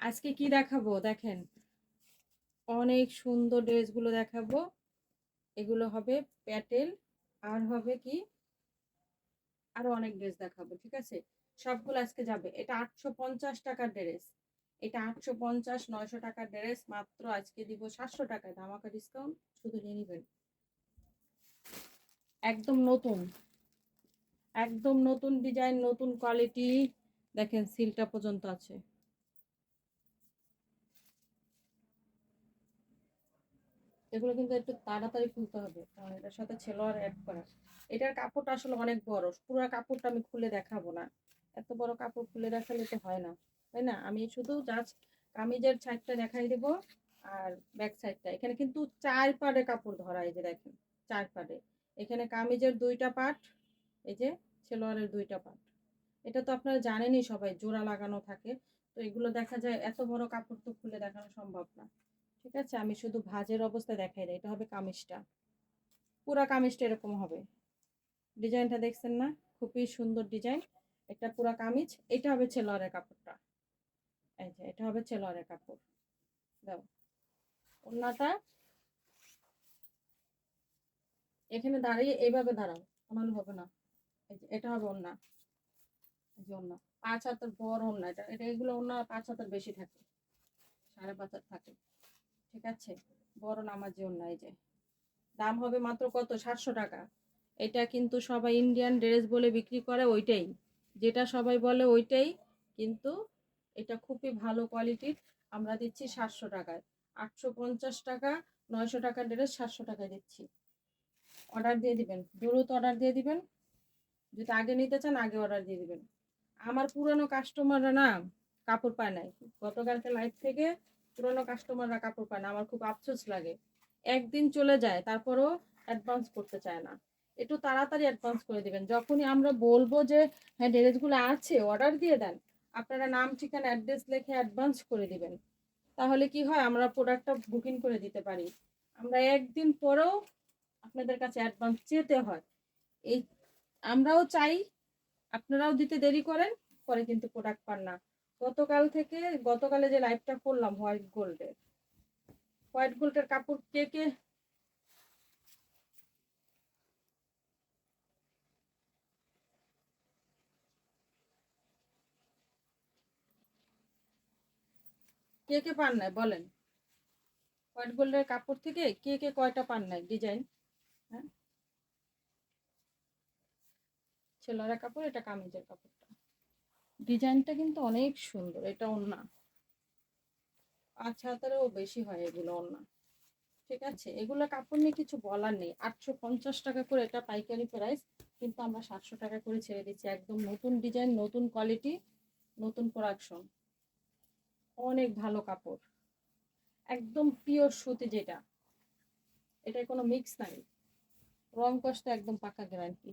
আজকে কি দেখাবো? দেখেন, অনেক সুন্দর ড্রেসগুলো দেখাবো। এগুলো হবে প্যাটেল, আর হবে কি? আরও অনেক ড্রেস দেখাবো, ঠিক আছে? সবগুলো আজকে যাবে। এটা আটশো পঞ্চাশ টাকার ড্রেস এটা আটশো পঞ্চাশ, নয়শো টাকার ড্রেস মাত্র আজকে দিব সাতশো টাকায়। ধামাকা ডিসকাউন্ট শুধু নিয়ে নিবেন। একদম নতুন। একদম নতুন ডিজাইন নতুন কোয়ালিটি দেখেন সিলটা পর্যন্ত আছে। এগুলো কিন্তু একটু তাড়াতাড়ি খুলতে হবে, কারণ এটার সাথে ছেলোয়ার অ্যাড করা। এটার কাপড়টা আসলে অনেক বড়, পুরো কাপড়টা আমি খুলে দেখাবো না। এত বড় কাপড় খুলে দেখালে তো হয় না, তাই না? আমি শুধু জাস্ট কামিজের সাইডটা দেখাই দেব আর ব্যাক সাইডটা এখানে কিন্তু চার পাড়ে কাপড় ধরা, এই যে দেখেন, চার পাড়ে। এখানে কামিজের দুইটা পার্ট এই যে ছেলোয়ারের দুইটা পার্ট এটা তো আপনারা জানেনই সবাই, জোড়া লাগানো থাকে। তো এগুলো দেখা যায়, এত বড় কাপড় তো খুলে দেখানো সম্ভব না। ঠিক আছে? আমি শুধু ভাজের অবস্থা দেখাই দিই। এটা হবে কামিজটা। পুরা কামিজটা এরকম হবে। ডিজাইনটা দেখছেন না? খুবই সুন্দর ডিজাইন। এটা পুরা কামিজ। এটা হবে ছেলোয়ারের কাপড়টা। এই যে, এটা হবে ছেলোয়ারের কাপড়। দাও। ওড়নাটা এখানে দাঁড়িয়ে এইভাবে দাঁড়াও। আমার হবে না। এটা হবে ওড়না। এই যে ওড়না। পাঁচ হাতের বড় ওড়না। এটা এটা এগুলো ওড়না পাঁচ হাতের বেশি থাকে। সাড়ে পাঁচ হাত থাকে। ঠিক আছে? বড় নামাজি ওড়না এই যে। দাম হবে মাত্র কত? সাতশো টাকা। এটা কিন্তু সবাই ইন্ডিয়ান ড্রেস বলে বিক্রি করে ওইটাই। যেটা সবাই বলে ওইটাই। কিন্তু এটা খুবই ভালো কোয়ালিটির আমরা দিচ্ছি সাতশো টাকায়। আটশো পঞ্চাশ টাকা, নয়শো টাকার ড্রেস সাতশো টাকায় দিচ্ছি। অর্ডার দিয়ে দিবেন। দ্রুত অর্ডার দিয়ে দিবেন। যদি আগে নিতে চান, আগে অর্ডার দিয়ে দিবেন। আমার পুরনো কাস্টমাররা না, কাপড় পায় নাই। গতকালকে লাইভ থেকে পুরনো কাস্টমাররা কাপড় পায় না, আমার খুব আফসোস লাগে। একদিন চলে যায়, তারপরও অ্যাডভান্স করতে চায় না। একটু তাড়াতাড়ি অ্যাডভান্স করে দেবেন। যখনই আমরা বলব যে হ্যাঁ ড্রেসগুলো আছে অর্ডার দিয়ে দেন, আপনারা নাম, ঠিকানা অ্যাড্রেস লিখে অ্যাডভান্স করে দিবেন। তাহলে কি হয়? আমরা প্রোডাক্টটা বুকিং করে দিতে পারি। আমরা একদিন পরেও আপনাদের কাছে অ্যাডভান্স চেতে হয়। এই, আমরাও চাই, আপনারাও দিতে দেরি করেন, পরে কিন্তু প্রোডাক্ট পান না। গতকাল থেকে, গতকালে যে লাইভটা করলাম হোয়াইট গোল্ডের হোয়াইট গোল্ডের কাপড় কে কে? কে কে পান নাই বলেন? হোয়াইট গোল্ডের কাপড় থেকে কে কে কয়টা পান নাই ডিজাইন হ্যাঁ? ছেলেরা কাপড়, এটা কামিজের কাপড়টা ডিজাইনটা কিন্তু অনেক সুন্দর, এটা ওন্না পাঁচ হাজারেও বেশি হয় এগুলো ওন্না ঠিক আছে? এগুলো কাপড় নিয়ে কিছু বলার নেই। আটশো পঞ্চাশ টাকা করে এটা পাইকারি প্রাইস, কিন্তু আমরা সাতশো টাকা করে ছেড়ে দিচ্ছি। একদম নতুন ডিজাইন, নতুন কোয়ালিটি, নতুন প্রোডাকশন অনেক ভালো কাপড়। একদম পিওর সুতি যেটা। এটা কোনো মিক্স নাই। রং কষ্ট একদম পাকা গ্যারান্টি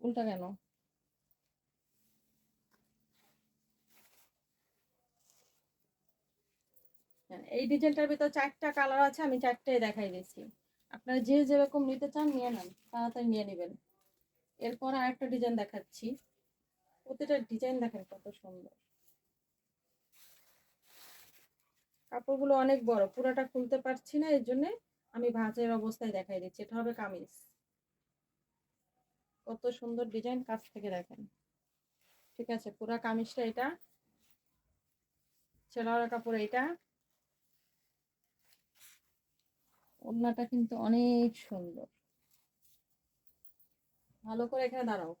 উল্টা কেন? এই ডিজাইনটার ভিতর চারটা কালার আছে, আমি চারটাই দেখাই দিচ্ছি আপনারা যে যেরকম নিতে চান, নিয়ে নেন, তাড়াতাড়ি নিয়ে নেবেন। এরপর আরেকটা ডিজাইন দেখাচ্ছি। প্রতিটা ডিজাইন দেখেন কত সুন্দর। কাপড়গুলো অনেক বড়, পুরোটা খুলতে পারছি না এর জন্য আমি ভাঁজের অবস্থায় দেখাই দিচ্ছি। এটা হবে কামিজ। কত সুন্দর ডিজাইন, কাছ থেকে দেখেন। ঠিক আছে, পুরা কামিজটা এটা ছেলাওয়ার কাপড় এটা। ওড়নাটা কিন্তু অনেক সুন্দর। ভালো করে এখানে দাঁড়াও।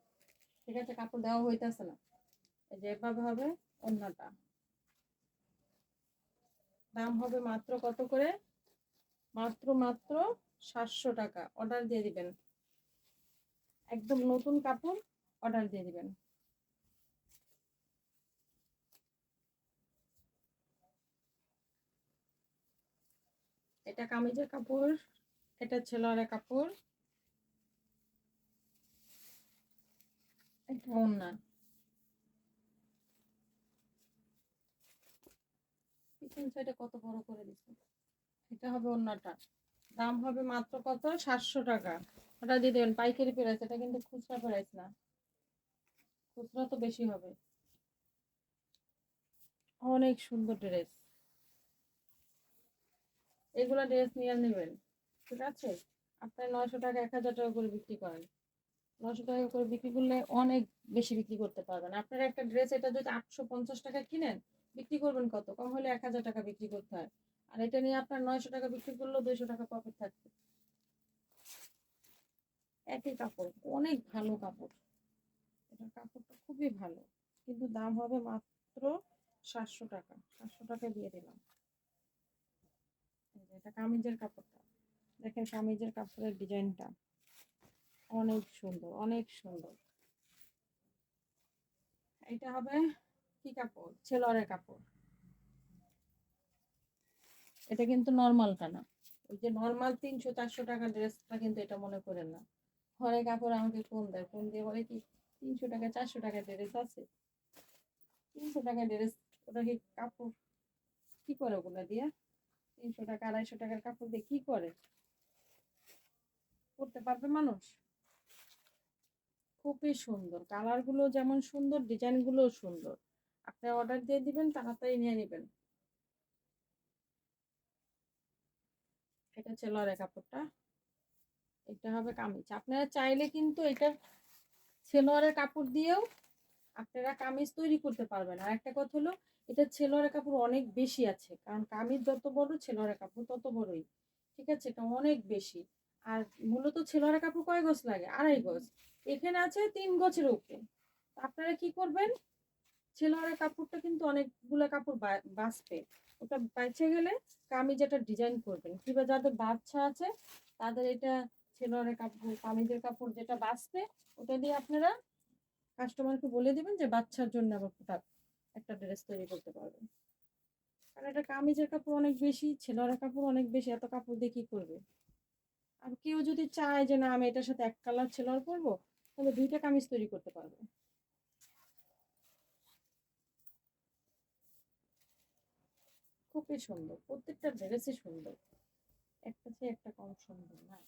ঠিক আছে, কাপড় দেওয়া হইতেছে না। এই যে এভাবে হবে ওড়নাটা। দাম হবে মাত্র কত করে? মাত্র মাত্র সাতশো টাকা। অর্ডার দিয়ে দিবেন। একদম নতুন কাপড় অর্ডার দিয়ে দিবেন। এটা কামিজের কাপড়, এটা ছেলেরা কাপড়, এটা ওন্না। পিছন সাইডে কত বড় করে দিচ্ছে এটা হবে ওন্নাটা। দাম হবে মাত্র কত? সাতশো টাকা। ওটা দিয়ে দেবেন, পাইকারি প্রাইস এটা কিন্তু খুচরা প্রাইস না। খুচরা তো বেশি হবে। অনেক সুন্দর ড্রেস এগুলো ড্রেস নিয়ে নেবেন, ঠিক আছে? আপনার নয়শো টাকা, এক হাজার টাকা করে বিক্রি করেন। নশো টাকা করে বিক্রি করলে অনেক বেশি বিক্রি করতে পারবেন। আপনার একটা ড্রেস এটা যদি আটশো পঞ্চাশ টাকা কিনেন, বিক্রি করবেন কত? কম হলে এক হাজার টাকা বিক্রি করতে হয়। আর এটা নিয়ে আপনার নয়শো টাকা বিক্রি করলেও দুইশো টাকা প্রফিট থাকবে। একই কাপড়, অনেক ভালো কাপড়। এটার কাপড়টা খুবই ভালো, কিন্তু দাম হবে মাত্র সাতশো টাকা। সাতশো টাকা দিয়ে দিলাম। এটা কামিজের কাপড়টা। দেখেন কামিজের কাপড়ের ডিজাইনটা। অনেক সুন্দর অনেক সুন্দর। এটা হবে কি কাপড়? ছেলরের কাপড়। এটা কিন্তু নর্মালটা না। ওই যে নর্মাল তিনশো চারশো টাকা ড্রেসটা কিন্তু এটা মনে করেন না। ঘরে কাপড় আমাকে ফোন দেয়? ফোন দিয়ে বলে কি তিনশো টাকা, চারশো টাকা ড্রেস আছে? তিনশো টাকা ড্রেস, ওটা কি কাপড়? কি করে ওগুলা দিয়ে? তিনশো টাকা, আড়াইশো টাকার কাপড় দিয়ে কি করে? করতে পারবে মানুষ? খুবই সুন্দর। কালারগুলো যেমন সুন্দর ডিজাইন গুলোও সুন্দর। আপনি অর্ডার দিয়ে দিবেন, তাড়াতাড়ি নিয়ে নেবেন। এটা রে কাপড়টা। এটা হবে কামিজ। আপনারা চাইলে কিন্তু এটা সেলোয়ারের কাপড় দিয়েও আপনারা কামিজ তৈরি করতে পারবেন। আর একটা কথা হলো, এটা ছেলোয়ারের কাপড় অনেক বেশি আছে, কারণ কামিজ যত বড় ছেলোয়ারের কাপড় তত বড়ই, ঠিক আছে? এটা অনেক বেশি। আর মূলত ছেলোয়ারের কাপড় কয় গজ লাগে? আড়াই গজ। এখানে আছে তিন গছের উপরে। আপনারা কি করবেন? ছেলোয়ারের কাপড়টা কিন্তু অনেকগুলো কাপড় বাঁচবে। ওটা বেঁচে গেলে কামিজ একটা ডিজাইন করবেন। কিংবা যাদের বাচ্চা আছে, তাদের এটা ছেলোয়ারের কাপড়, কামিজের কাপড় যেটা বাঁচবে, ওটা দিয়ে আপনারা কাস্টমারকে বলে দিবেন যে বাচ্চার জন্য আবার ওটা একটা ড্রেস তৈরি করতে পারবেন। কারণ এটা কামিজের কাপড় অনেক বেশি, ছেলের কাপড় অনেক বেশি, এত কাপড় দিয়ে কি করবে? আর কেউ যদি চায় যে না, আমি এটার সাথে এক কালার ছেলের পরবো, তাহলে দুইটা কামিজ তৈরি করতে পারবে। খুবই সুন্দর, প্রত্যেকটা ড্রেসই সুন্দর। একটা চেয়ে একটা কম সুন্দর না।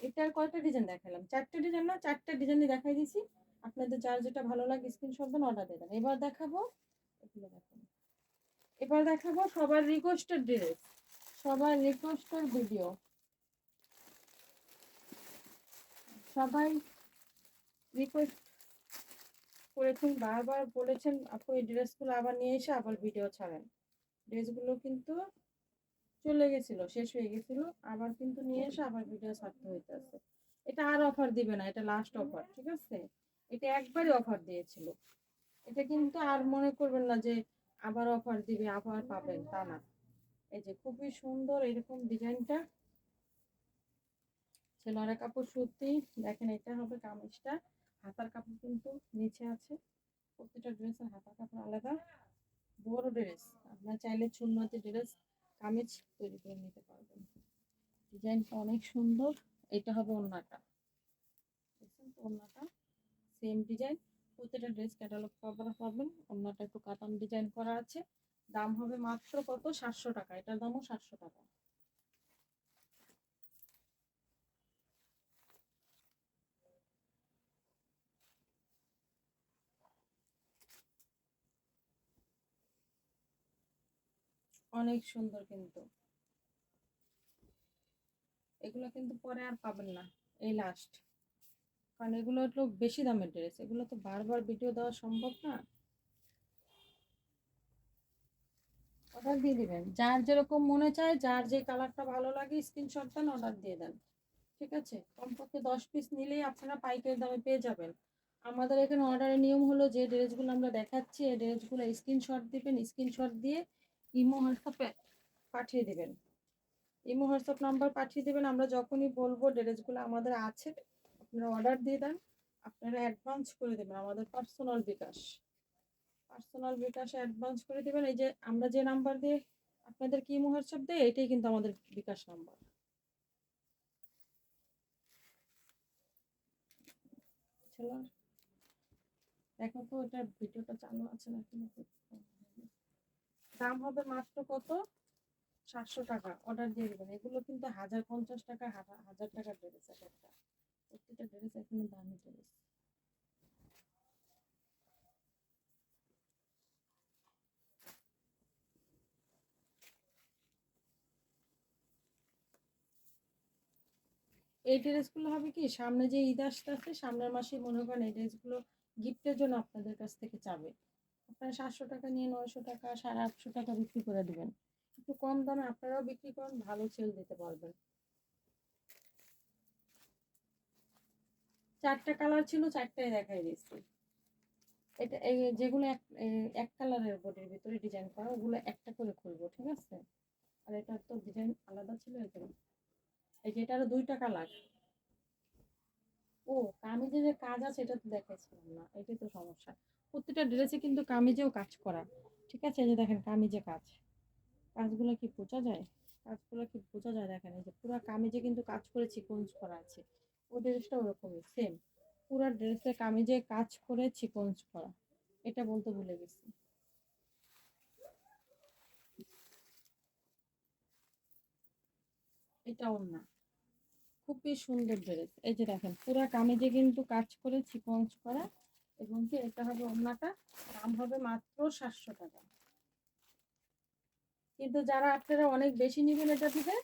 এটার কয়টা ডিজাইন দেখালাম? চারটে ডিজাইন না, চারটা ডিজাইনই দেখাই দিছি আপনাদের যার যেটা ভালো লাগে স্ক্রিনশট দেন অর্ডার দিয়ে দেন। এবার দেখাবো, এগুলো দেখাবো এবার দেখাবো সবার রিকোয়েস্টের ড্রেস সবার রিকোয়েস্টের ভিডিও সবাই রিকোয়েস্ট করেছেন, বারবার বলেছেন, আপু, এই ড্রেসগুলো আবার নিয়ে এসে আবার ভিডিও ছাড়েন। ড্রেসগুলো কিন্তু চলে গেছিল, শেষ হয়ে গেছিল, আবার কিন্তু নিয়ে এসে আবার ভিডিও ছাড়তে হইতেছে। এটা আর অফার দিবে না, এটা লাস্ট অফার ঠিক আছে? এটা একবারই অফার দিয়েছিল। এটা কিন্তু আর মনে করবেন না যে আবার অফার দিবে, আবার পাবেন, তা না। এই যে খুবই সুন্দর এরকম ডিজাইনটা। ছেলেরা কাপড় সত্যি, দেখেন এটা হবে কামিজটা। হাতার কাপড় কিন্তু নিচে আছে। প্রত্যেকটা ড্রেসের হাতার কাপড় আলাদা। বড় ড্রেস আপনার চাইলে চুনমাতি ড্রেস কামিজ তৈরি করে নিতে পারবেন। ডিজাইনটা অনেক সুন্দর। এটা হবে ওন্নাটা। দেখছেন তো সেম ডিজাইন প্রত্যেকটা ড্রেস ক্যাটালগ কভার পাবেন ওন্নাটা একটু কাতান ডিজাইন করা আছে। দাম হবে মাত্র কত? সাতশো টাকা। এটার দামও সাতশো টাকা। অনেক সুন্দর কিন্তু। এগুলো কিন্তু পরে আর পাবেন না। এই লাস্ট কারণ এগুলো হলো বেশি দামের ড্রেস এগুলো তো বারবার ভিডিও দেওয়া সম্ভব না। অর্ডার দিয়ে দিবেন। যার যেরকম মনে চায়, যার যে কালারটা ভালো লাগে স্ক্রিনশট দেন অর্ডার দিয়ে দেন। ঠিক আছে? কমপক্ষে দশ পিস নিলেই আপনারা পাইকারি দামে পেয়ে যাবেন। আমাদের এখানে অর্ডারের নিয়ম হলো যে ড্রেসগুলো আমরা দেখাচ্ছি, এই ড্রেসগুলো স্ক্রিনশট দিবেন স্ক্রিনশট দিয়ে ইমো হোয়াটসঅ্যাপে পাঠিয়ে দেবেন। ইমো হোয়াটসঅ্যাপ নাম্বার পাঠিয়ে দেবেন। আমরা যখনই বলব ড্রেসগুলো আমাদের আছে আপনারা অর্ডার দিয়ে দেন, আপনারা অ্যাডভান্স করে দেবেন আমাদের পার্সোনাল বিকাশ। পার্সোনাল বিকাশে অ্যাডভান্স করে দেবেন। এই যে আমরা যে নাম্বার দিয়ে আপনাদের কি হোয়াটসঅ্যাপ দেয় এটাই কিন্তু আমাদের বিকাশ নাম্বার দেখো তো, এটা ভিডিওটা চালু আছে নাকি? দাম হবে মাত্র কত? সাতশো টাকা। অর্ডার দিয়ে দেবেন। এগুলো কিন্তু হাজার পঞ্চাশ টাকা, হাজার টাকা এক একটা। প্রত্যেকটা ড্রেস এখানে দামি ড্রেস। এই ড্রেসগুলো হবে কি, সামনে যে ঈদ আসতে আসতে সামনের মাসে মনে করেন এই ড্রেসগুলো গিফটের জন্য আপনাদের কাছ থেকে চাবে। আপনারা সাতশো টাকা নিয়ে নয়শো টাকা, সাড়ে আটশো টাকা বিক্রি করে দেবেন। একটু কম দামে আপনারাও বিক্রি করেন, ভালো সেল দিতে পারবেন। চারটা কালার ছিল, চারটাই দেখাই দিচ্ছি এটা এই যেগুলো এক এক কালারের বডির ভিতরে ডিজাইন করা, ওগুলো একটা করে খুলবো, ঠিক আছে? আর এটার তো ডিজাইন আলাদা ছিল এখানে এই যে এটারও দুইটা কালার ও কামিজে যে কাজ আছে, এটা তো দেখাইছিলাম না, এটাই তো সমস্যা। প্রত্যেকটা ড্রেসে কিন্তু কামিজেও কাজ করা, ঠিক আছে? এই যে দেখেন কামিজে কাজ। কাজগুলো কি বোঝা যায়? কাজগুলো কি বোঝা যায়? দেখেন এই যে পুরো কামিজে কিন্তু কাজ করে চিকঞ্জ করা আছে। ও ড্রেসটা ওরকমই সেম পুরো ড্রেসে কামিজে কাজ করে চিকঞ্জ করা এটা বলতে ভুলে গেছি। এটাও না। খুবই সুন্দর ড্রেস। এই যে দেখেন, পুরো কামিজে কিন্তু কাজ করে চিকঞ্জ করা এবং কি এটা হবে ওড়নাটা? দাম হবে মাত্র সাতশো টাকা। কিন্তু যারা আপনারা অনেক বেশি নেবেন এটা থেকে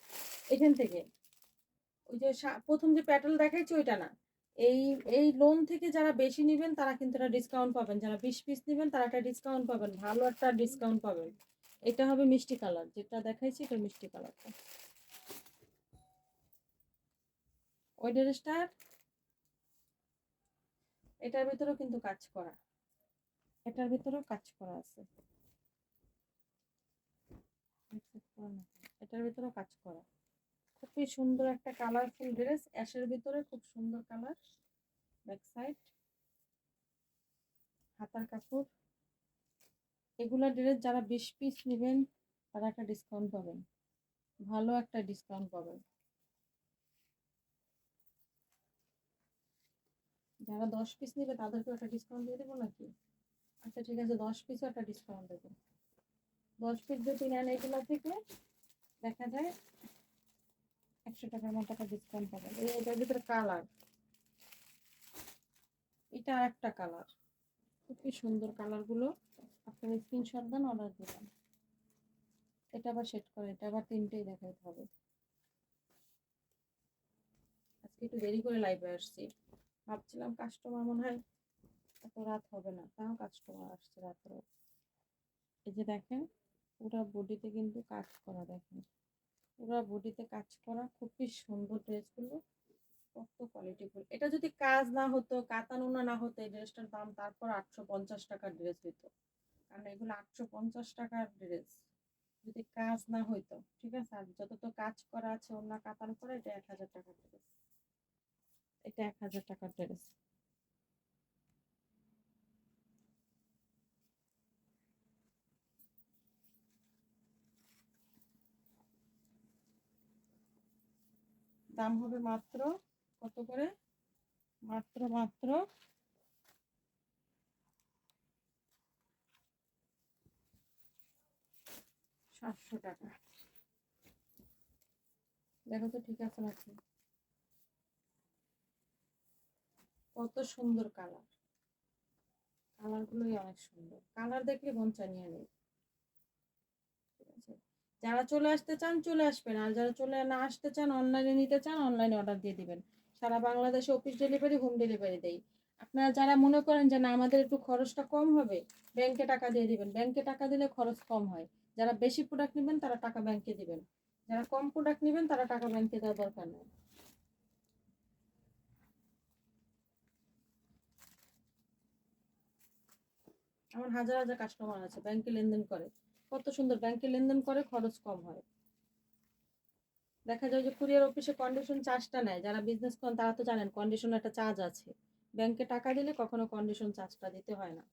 এখান থেকে। ওই যে প্রথম যে প্যাটেল দেখাইছি ওইটা না। এই এই লোন থেকে যারা বেশি নেবেন, তারা কিন্তু একটা ডিসকাউন্ট পাবেন। যারা বিশ পিস নেবেন, তারা একটা ডিসকাউন্ট পাবেন। ভালো একটা ডিসকাউন্ট পাবেন। এটা হবে মিষ্টি কালার যেটা দেখাইছি, এটা মিষ্টি কালারটা ওই ড্রেসটার এটার ভিতরেও কিন্তু কাজ করা। এটার ভিতরেও কাজ করা আছে। এটার ভিতরেও কাজ করা। খুবই সুন্দর একটা কালারফুল ড্রেস অ্যাশের ভিতরে খুব সুন্দর কালার ব্যাক সাইড হাতার কাপড়। এগুলা ড্রেস যারা বিশ পিস নেবেন, তারা একটা ডিসকাউন্ট পাবেন। ভালো একটা ডিসকাউন্ট পাবেন। যারা দশ পিস নেবে, তাদেরকেও একটা ডিসকাউন্ট দিয়ে দেবো নাকি? আচ্ছা ঠিক আছে, দশ পিসও একটা ডিসকাউন্ট দেবো। দশ পিস যদি নেন এগুলো থেকে দেখা যায় একশো টাকার মতো একটা ডিসকাউন্ট পাবেন। এই এটার ভিতরে কালার এটা আর একটা কালার খুবই সুন্দর কালারগুলো আপনারা স্ক্রিনশট দেন অর্ডার দিবেন এটা আবার সেট করে, এটা আবার তিনটেই দেখাইতে হবে। আজকে একটু দেরি করে লাইভে আসছি। ভাবছিলাম কাস্টমার মনে হয় এত রাত হবে না, তাও কাস্টমার আসছে রাত্রে। এই যে দেখেন, পুরো বডিতে কিন্তু কাজ করা দেখেন। পুরো বডিতে কাজ করা খুবই সুন্দর ড্রেসগুলো কত কোয়ালিটিফুল এটা যদি কাজ না হতো, কাতানোনা না হতো, এই ড্রেসটার দাম তারপর আটশো পঞ্চাশ টাকার ড্রেস হইতো কারণ এগুলো আটশো পঞ্চাশ টাকার ড্রেস যদি কাজ না হইতো, ঠিক আছে? আর যত তো কাজ করা আছে অন্য কাতান করে, এটা এক হাজার টাকার ড্রেস এটা এক হাজার টাকার ড্রেস দাম হবে মাত্র, কত করে? মাত্র মাত্র। সাতশো টাকা। দেখো তো ঠিক আছে নাকি? কত সুন্দর কালার। কালারগুলোই অনেক সুন্দর। কালার দেখলে মন চানিয়ে নেই। ঠিক আছে? যারা চলে আসতে চান, চলে আসবেন। আর যারা চলে না আসতে চান অনলাইনে নিতে চান অনলাইনে অর্ডার দিয়ে দিবেন। সারা বাংলাদেশে অফিস ডেলিভারি হোম ডেলিভারি দেই। আপনারা যারা মনে করেন যে না, আমাদের একটু খরচটা কম হবে ব্যাংকে টাকা দিয়ে দিবেন। ব্যাংকে টাকা দিলে খরচ কম হয়। যারা বেশি প্রোডাক্ট নেবেন, তারা টাকা ব্যাংকে দিবেন। যারা কম প্রোডাক্ট নেবেন, তারা টাকা ব্যাংকে দেওয়ার দরকার নেই। আমার হাজার হাজার কাস্টমার আছে ব্যাংকে লেনদেন করে। কত সুন্দর ব্যাংকে লেনদেন করে খরচ কম হয়। দেখা যায় যে কুরিয়ার অফিসে কন্ডিশন চার্জটা নেয়, যারা বিজনেস করেন তারা তো জানেন কন্ডিশন একটা চার্জ আছে। ব্যাংকে টাকা দিলে কখনো কন্ডিশন চার্জটা দিতে হয় না।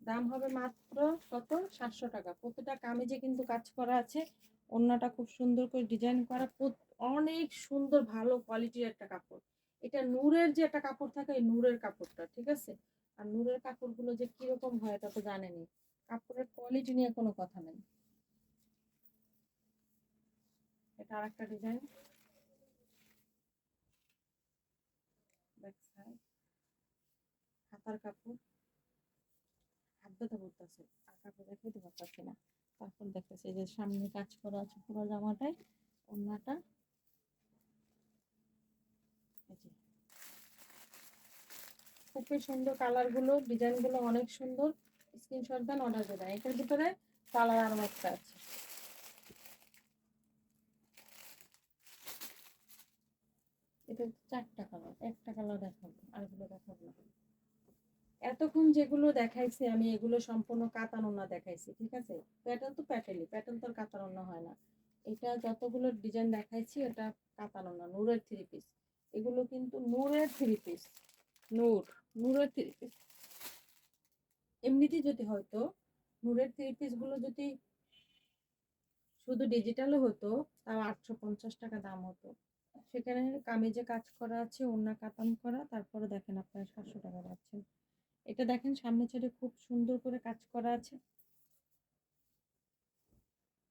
দাম হবে মাত্র কত? সাতশো টাকা। প্রতিটা কামিজে কিন্তু কাজ করা আছে। অন্যটা খুব সুন্দর করে ডিজাইন করা। অনেক সুন্দর ভালো কোয়ালিটির একটা কাপড়। এটা নূরের যে একটা কাপড় থাকে এই নূরের কাপড়টা, ঠিক আছে? আর নূরের কাপড়গুলো যে কীরকম হয় এটা তো জানেনি কাপড়ের কোয়ালিটি নিয়ে কোনো কথা নেই। এটা আর একটা ডিজাইন হাতার কাপড়। হাত ব্যথা করতেছে আর কাপড় দেখাইতে পারতেছি না। তারপর দেখতেছি যে সামনে কাজ করা আছে পুরো জামাটায় যে। খুবই সুন্দর কালারগুলো ডিজাইনগুলো অনেক সুন্দর। স্ক্রিনশট দেন অর্ডার দেন। এটার ভিতরে কালার আরও একটা আছে। এটা চারটা কালার একটা কালার দেখাবো আরগুলো দেখাবো এতক্ষণ যেগুলো দেখাইছি আমি, এগুলো সম্পূর্ণ কাতানো না দেখাইছি, ঠিক আছে? প্যাটার্ন তো প্যাটেলি প্যাটার্ন তো আর কাতানো না হয় না। এটা যতগুলো ডিজাইন দেখাইছি, এটা কাতানো না নূরের থ্রি পিস এগুলো কিন্তু নূরের থ্রি পিস নূর, নূরের থ্রি পিস এমনিতেই যদি হয়তো নূরের থ্রি পিসগুলো যদি শুধু ডিজিটালও হতো, তাও আটশো পঞ্চাশ টাকা দাম হতো। সেখানে কামিজে কাজ করা আছে, ওড়না কাতান করা, তারপরে দেখেন আপনারা সাতশো টাকা পাচ্ছেন। এটা দেখেন, সামনে ছেড়ে খুব সুন্দর করে কাজ করা আছে।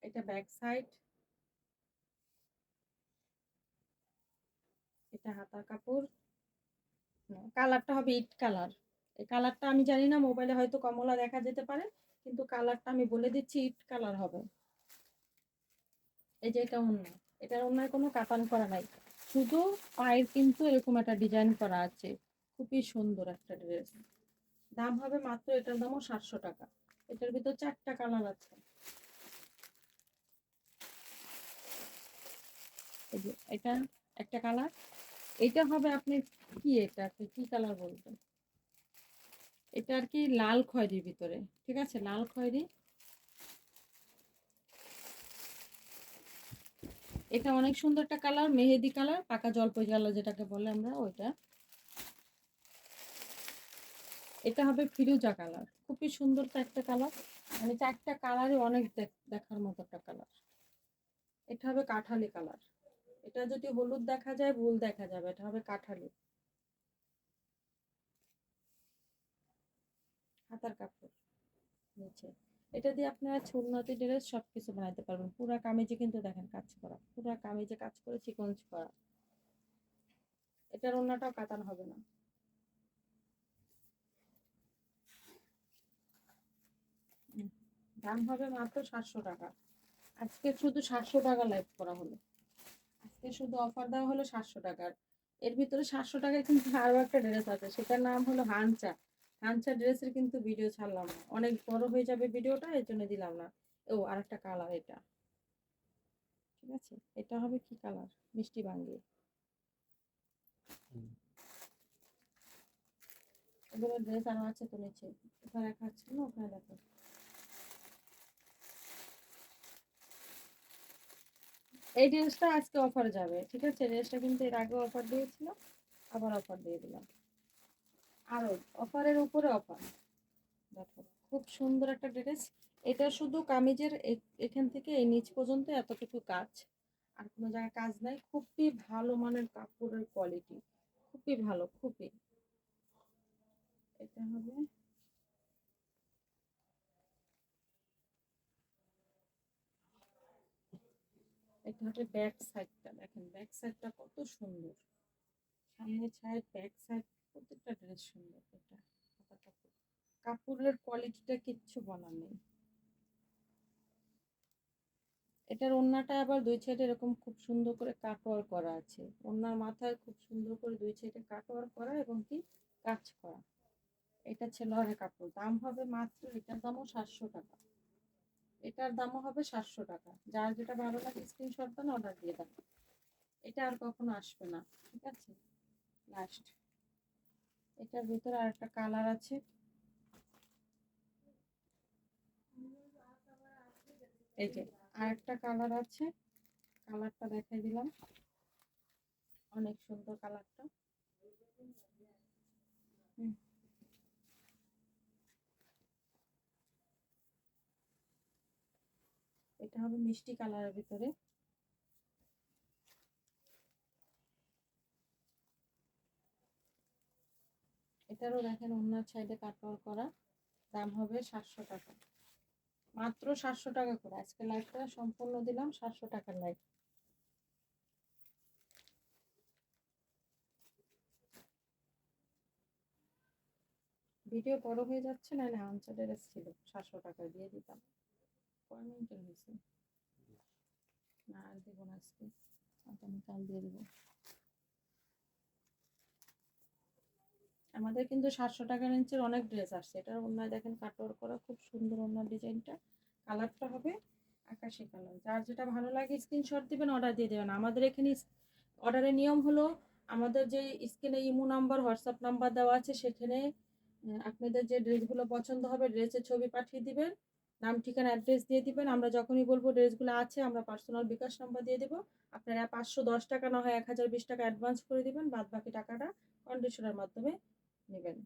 এটা ব্যাক সাইড এটা হাতার কাপড়। কালারটা হবে ইট কালার এই কালারটা আমি জানি না মোবাইলে হয়তো কমলা দেখা যেতে পারে, কিন্তু কালারটা আমি বলে দিচ্ছি ইট কালার হবে। এই যে এটা অন্য এটার অন্যায় কোনো কাতান করা নাই। শুধু পায়ের কিন্তু এরকম একটা ডিজাইন করা আছে। খুবই সুন্দর একটা ড্রেস দাম হবে মাত্র এটার দামও সাতশো টাকা। এটার ভিতর চারটা কালার আছে। এটা একটা কালার এটা হবে আপনি কি এটা কি কালার বলবেন এটা আর কি লাল খয়েরির ভিতরে, ঠিক আছে? লাল খয়েরি। এটা অনেক সুন্দর একটা কালার মেহেদি কালার পাকা জলপাই কালার যেটাকে বলে আমরা ওইটা। এটা হবে ফিরুজা কালার খুবই সুন্দর তো একটা কালার মানে চারটা কালারই অনেক দেখার মতো একটা কালার এটা হবে কাঠালি কালার এটা যদি হলুদ দেখা যায়, ভুল দেখা যাবে, এটা হবে কাঠালি। হাতার কাপড়, নিচে। এটা দিয়ে আপনারা ছুন্নতি ড্রেস সব কিছু বানাতে পারবেন। পুরা কামিজে কিন্তু দেখেন কাজ করা। পুরা কামিজে কাজ করে চিকঞ্চ করা। এটার অন্যটাও কাতান হবে না। দাম হবে মাত্র সাতশো টাকা। আজকে শুধু সাতশো টাকা লাইভ করা হলো। আজকে শুধু অফার দেওয়া হলো সাতশো টাকার। এর ভিতরে সাতশো টাকায় কিন্তু আরও একটা ড্রেস আছে সেটার নাম হলো হানচা। হানচা ড্রেসের কিন্তু ভিডিও ছাড়লাম না। অনেক বড় হয়ে যাবে ভিডিওটা এর জন্য দিলাম না। ও আর একটা কালার এটা। ঠিক আছে? এটা হবে কি কালার মিষ্টি বাঙ্গি। এগুলো ড্রেস আরও আছে তো নিচে। ওখানে রাখা আছে না? ওখানে দেখো। এই ড্রেসটা আজকে অফার যাবে, ঠিক আছে? ড্রেসটা কিন্তু এর আগে অফার দিয়েছিল, আবার অফার দিয়ে দিলাম। আরও অফারের উপরে অফার দেখো, খুব সুন্দর একটা ড্রেস এটা শুধু কামিজের এখান থেকে এই নিচ পর্যন্ত এতটুকু কাজ। আর কোনো জায়গায় কাজ নাই। খুবই ভালো মানের কাপড়ের কোয়ালিটি খুবই ভালো, খুবই। এটা হবে হবে ব্যাক সাইডটা দেখেন ব্যাক সাইডটা কত সুন্দর। সামনে সাইড ব্যাক সাইড প্রত্যেকটা ড্রেস সুন্দর, এটা কাপড়। কাপড়ের কোয়ালিটিটা কিচ্ছু বলার নেই। এটার ওড়নাটা আবার দুই সাইডে এরকম খুব সুন্দর করে কাটওয়ার করা আছে। ওড়নার মাথায় খুব সুন্দর করে দুই সাইডে কাটওয়ার করা এবং কি কাজ করা। এটা ছেলোয়ারের কাপড়। দাম হবে মাত্র, এটার দামও সাতশো টাকা। এটার দামও হবে সাতশো টাকা। যার যেটা ভালো লাগে স্ক্রিনশট দেন অর্ডার দিয়ে দেন। এটা আর কখনো আসবে না, ঠিক আছে? লাস্ট এটার ভিতরে আর একটা কালার আছে। এই যে আর একটা কালার আছে। কালারটা দেখাই দিলাম। অনেক সুন্দর কালারটা এটা হবে মিষ্টি কালারের ভিতরে। এটারও দেখেন অন্য সাইডে কাটওয়ার করা। দাম হবে সাতশো টাকা। মাত্র সাতশো টাকা করে। আজকে লাইভটা সম্পূর্ণ দিলাম সাতশো টাকার লাইভ। ভিডিও বড় হয়ে যাচ্ছে না না আনসার ছিল। সাতশো টাকা দিয়ে দিতাম। হয়েছে না আর দেবো না আজকে। দিয়ে দেবো। আমাদের কিন্তু সাতশো টাকা রেঞ্জের অনেক ড্রেস আসছে। এটার অন্যায় দেখেন কাটওয়ার করা খুব সুন্দর অন্য ডিজাইনটা। কালারটা হবে আকাশি কালার। যার যেটা ভালো লাগে স্ক্রিনশট দিবেন অর্ডার দিয়ে দেবেন। আমাদের এখানে অর্ডারের নিয়ম হলো আমাদের যে স্ক্রিনে ইমো নাম্বার, হোয়াটসঅ্যাপ নাম্বার দেওয়া আছে, সেখানে আপনাদের যে ড্রেসগুলো পছন্দ হবে ড্রেসের ছবি পাঠিয়ে দিবেন। নাম, ঠিকানা অ্যাড্রেস দিয়ে দিবেন। আমরা যখনই বলব ড্রেসগুলো আছে, আমরা পার্সোনাল বিকাশ নাম্বার দিয়ে দেবো। আপনারা পাঁচশো দশ টাকা না হয় এক হাজার বিশ টাকা অ্যাডভান্স করে দিবেন। বাদ বাকি টাকাটা কন্ডিশনের মাধ্যমে নেবেন।